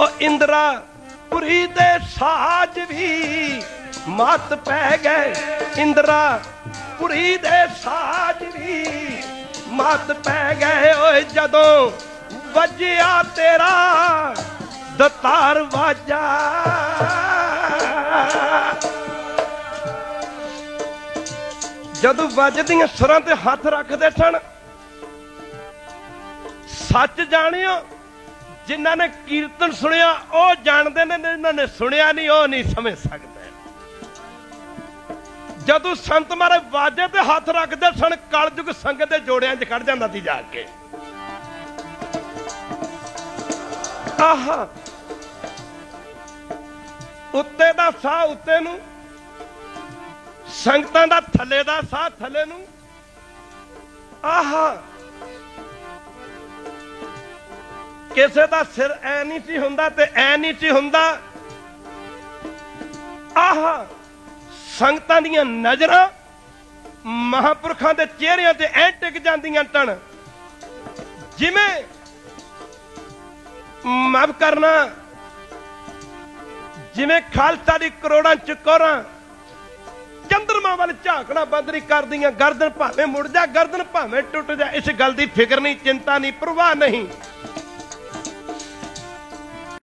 ਉਹ ਇੰਦਰਾ ਪੁਰੀ ਦੇ ਸਾਜ ਵੀ ਮਤ ਪੈ ਗਏ। ਇੰਦਰਾ ਪੁਰੀ ਦੇ ਸਾਜ ਵੀ ਮਤ ਪੈ ਗਏ। ਓਏ ਜਦੋਂ ਵੱਜਿਆ ਤੇਰਾ ਦਤਾਰ ਵਾਜਾ। ਜਦੋਂ ਵੱਜਦੀਆਂ ਸੁਰਾਂ ਤੇ ਹੱਥ ਰੱਖਦੇ ਸਨ, ਸੱਚ ਜਾਣਿਓ ਜਿਨ੍ਹਾਂ ਨੇ ਕੀਰਤਨ ਸੁਣਿਆ, ਉਹ ਜਾਣਦੇ ਨੇ ਜਿਨ੍ਹਾਂ ਨੇ ਸੁਣਿਆ ਨਹੀਂ, ਉਹ ਨਹੀਂ ਸਮਝ ਸਕਦੇ। ਜਦੋਂ ਸੰਤ ਮਾਰੇ ਵਾਜੇ ਤੇ ਹੱਥ ਰੱਖਦੇ ਸਨ, ਕਲਯੁਗ ਸੰਗਤ ਦੇ ਜੋੜਿਆਂ 'ਚ ਖੜ ਜਾਂਦਾ ਸੀ ਜਾ ਕੇ। ਆਹਾ! ਉੱਤੇ ਦਾ ਸਾਹ ਉੱਤੇ ਨੂੰ, ਸੰਗਤਾਂ ਦਾ ਥੱਲੇ ਦਾ ਸਾਹ ਥੱਲੇ ਨੂੰ। ਆਹਾ! ਕਿਸੇ ਦਾ ਸਿਰ ਐ ਨਹੀਂ ਸੀ ਹੁੰਦਾ ਤੇ ਐ ਨਹੀਂ ਸੀ ਹੁੰਦਾ। ਆਹ ਸੰਗਤਾਂ ਦੀਆਂ ਨਜ਼ਰਾਂ ਮਹਾਪੁਰਖਾਂ ਦੇ ਚਿਹਰਿਆਂ ਤੇ ਐ ਟਿਕ ਜਾਂਦੀਆਂ ਟਣ। ਜਿਵੇਂ ਮਾਫ ਕਰਨਾ, ਜਿਵੇਂ ਖਾਲਸਾ ਦੀ ਕਰੋੜਾਂ ਚਕੋਰਾਂ ਚੰਦਰਮਾ ਵੱਲ ਝਾਕਣਾ ਬੰਦ ਨਹੀਂ ਕਰਦੀਆਂ, ਗਰਦਨ ਭਾਵੇਂ ਮੁੜ ਜਾ, ਗਰਦਨ ਭਾਵੇਂ ਟੁੱਟ ਜਾ, ਇਸ ਗੱਲ ਦੀ ਫਿਕਰ ਨਹੀਂ, ਚਿੰਤਾ ਨਹੀਂ, ਪ੍ਰਵਾਹ ਨਹੀਂ।